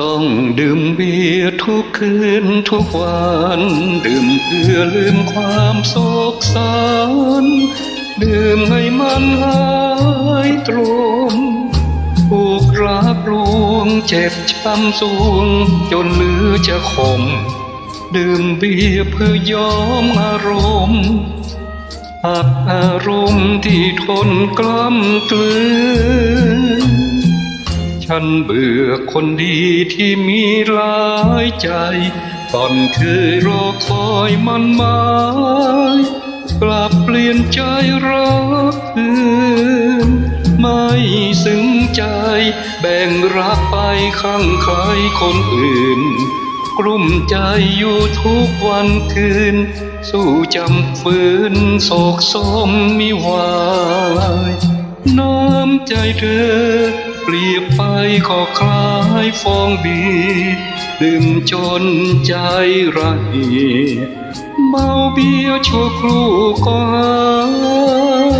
ต้องดื่มเบียร์ทุกคืนทุกวัน ดื่มเพื่อลืมความโศกสันดื่มให้มันหายตรมผูกรักลวงเจ็บช้ำสวง จนเหลือจะขม ดื่มเบียร์เพื่อยอมอารมณ์อับอารมณ์ที่ทนกล้ำกลืน ฉันเบื่อคนดีที่มีหลายใจก่อนเคยรอคอยมันหมายกลับเปลี่ยนใจรักคืนไม่ซึ้งใจ แบ่งรักไปข้างใครคนอื่น กลุ้มใจอยู่ทุกวันคืน สู้จำฝืนโศกสมมิวาย น้ำใจเธอ เปรียบไปก็คล้ายฟองเบียร์ดื่มจนใจไรเมาเบียชั่วครู่ก็หา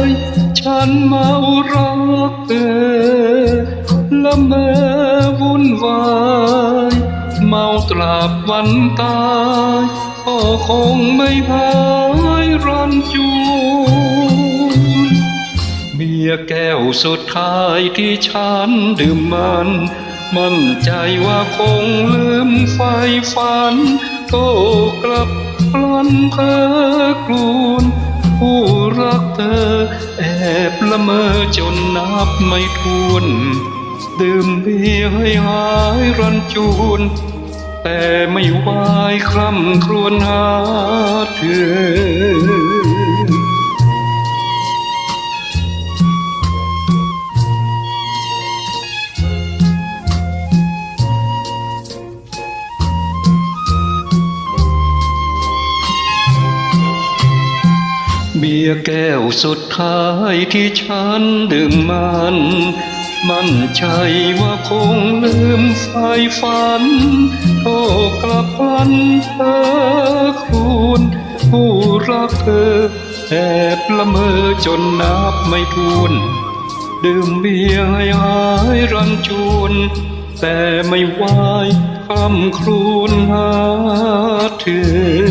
ยฉันเมารักเธอละเมอวุ่นวายเมาตราบวันตายก็คงไม่หายรันจวน เบียร์แก้วสุดท้ายที่ฉันดื่มมัน มั่นใจว่าคงลืมไฟฝันโตกลับพลันเพ้อกลูนผู้รักเธอ แอบละเมอจนนับไม่ถ้วน ดื่มเบียร์ให้หายรันจวนแต่ไม่ไหวายคร่ำครวญหาเธอ เบียร์แก้วสุดท้ายที่ฉันดื่มมัน มั่นใจว่าคงลืมไฟฝัน โทษกลับพันเธอครวนผู้รักเธอแอบละเมอจนนับไม่ถ้วน ดื่มเบียร์ให้หายรันจวนแต่ไม่ไหวคำครวญหาเธอ